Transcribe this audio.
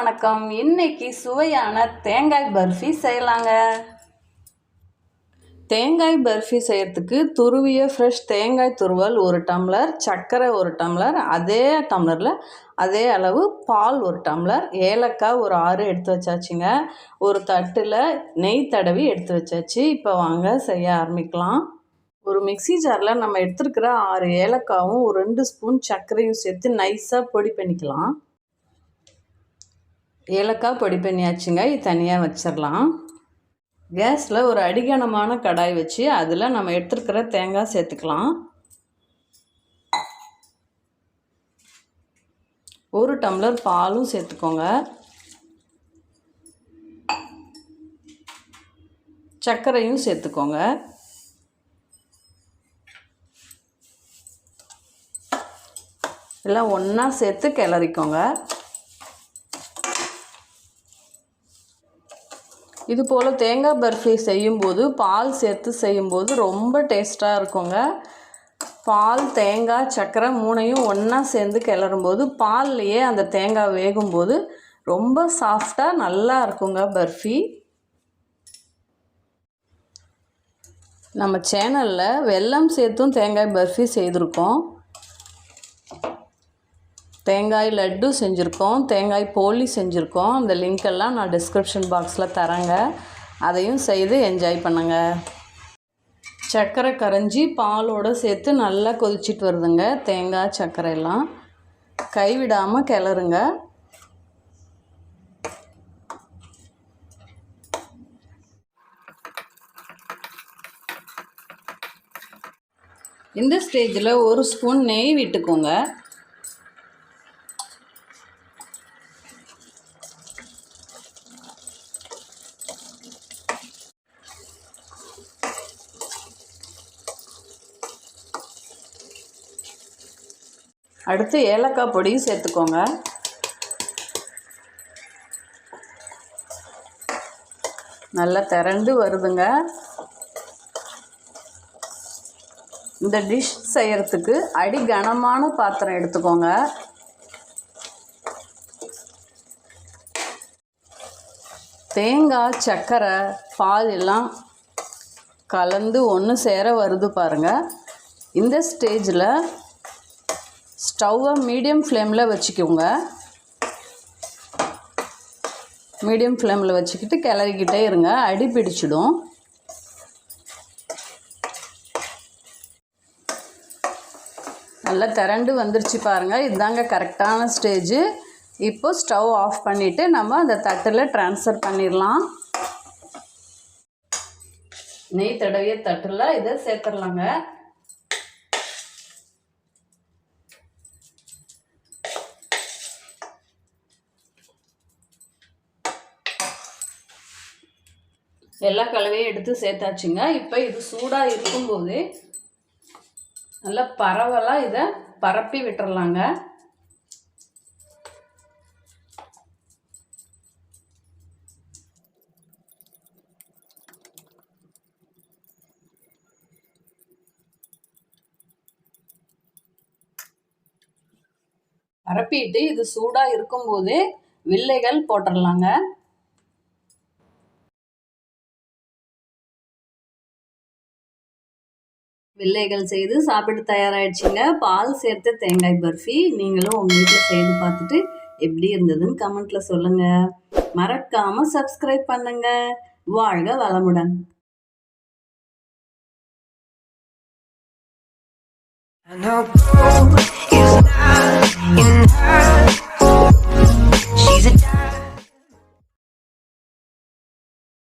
வணக்கம். இன்னைக்கு சுவையான தேங்காய் பர்ஃபி செய்யலாங்க. தேங்காய் பர்ஃபி செய்கிறதுக்கு துருவிய ஃப்ரெஷ் தேங்காய் துருவல் ஒரு டம்ளர் சர்க்கரை ஒரு டம்ளர் அதே டம்ளரில் அதே அளவு பால் ஒரு டம்ளர் ஏலக்காய் ஒரு ஆறு எடுத்து வச்சாச்சுங்க. ஒரு தட்டில் நெய் தடவி எடுத்து வச்சாச்சு. இப்போ வாங்க செய்ய ஆரம்பிக்கலாம். ஒரு மிக்ஸி ஜாரில் நம்ம எடுத்துருக்கிற ஆறு ஏலக்காவும் ஒரு ரெண்டு ஸ்பூன் சர்க்கரையும் சேர்த்து நைஸாக பொடி பண்ணிக்கலாம். ஏலக்காய் பொடி பண்ணியாச்சுங்க. இது தனியாக வச்சிடலாம் கேஸில் ஒரு அடிகனமான கடாய் வச்சு அதில் நம்ம எடுத்துருக்கிற தேங்காய் சேர்த்துக்கலாம். ஒரு டம்ளர் பாலும் சேர்த்துக்கோங்க. சர்க்கரையும் சேர்த்துக்கோங்க. எல்லாம் ஒன்றா சேர்த்து கிளறிக்கோங்க. இது போல் தேங்காய் பர்ஃபி செய்யும்போது பால் சேர்த்து செய்யும்போது ரொம்ப டேஸ்ட்டாக இருக்குங்க. பால் தேங்காய் சர்க்கரை மூணையும் ஒன்றா சேர்ந்து கிளறும்போது பால்லையே அந்த தேங்காய் வேகும்போது ரொம்ப சாஃப்டாக நல்லா இருக்குங்க பர்ஃபி. நம்ம சேனலில் வெல்லம் சேர்த்தும் தேங்காய் பர்ஃபி செய்திருக்கோம். தேங்காய் லட்டு செஞ்சுருக்கோம் தேங்காய் போலி செஞ்சுருக்கோம். அந்த லிங்க் எல்லாம் நான் டிஸ்கிரிப்ஷன் பாக்ஸில் தரேங்க. அதையும் செய்து என்ஜாய் பண்ணுங்கள் சர்க்கரை கரைஞ்சி பாலோடு சேர்த்து நல்லா கொதிச்சிட்டு வருதுங்க. தேங்காய் சர்க்கரையெல்லாம் கைவிடாமல் கிளறுங்க. இந்த ஸ்டேஜில் ஒரு ஸ்பூன் நெய் விட்டுக்கோங்க. அடுத்து ஏலக்காய் பொடியும் சேர்த்துக்கோங்க. நல்லா திரண்டு வருதுங்க. இந்த டிஷ் செய்கிறதுக்கு அடி கனமான பாத்திரம் எடுத்துக்கோங்க. தேங்காய் சர்க்கரை பால் எல்லாம் கலந்து ஒன்று சேர வருது பாருங்கள் இந்த ஸ்டேஜில் ஸ்டவ்வை மீடியம் ஃப்ளேமில் வச்சுக்கோங்க. மீடியம் ஃப்ளேமில் வச்சுக்கிட்டு கிளறிக்கிட்டே இருங்க. அடி பிடிச்சிடும். நல்லா திரண்டு வந்துருச்சு பாருங்கள் இதுதாங்க கரெக்டான ஸ்டேஜு. இப்போ ஸ்டவ் ஆஃப் பண்ணிவிட்டு நம்ம அந்த தட்டில் ட்ரான்ஸ்ஃபர் பண்ணிடலாம். நெய் தடவிய தட்டில் இதை சேர்த்துடலாங்க. எல்லா கலவையும் எடுத்து சேர்த்தாச்சுங்க. இப்போ இது சூடாக இருக்கும்போது நல்லா பரவலாக இதை பரப்பி விட்டுறலாங்க. பரப்பிட்டு இது சூடாக இருக்கும்போது வில்லைகள் போட்டுடலாங்க வெள்ளைகள் செய்து சாப்பிட்டு தயாராகிடுச்சிங்க பால் சேர்த்த தேங்காய் பர்ஃபி நீங்களும் உங்கள் வீட்டில் செய்து பார்த்துட்டு எப்படி இருந்ததுன்னு கமெண்ட்டில் சொல்லுங்கள் மறக்காமல் சப்ஸ்கிரைப் பண்ணுங்கள் வாழ்க வளமுடன். I know.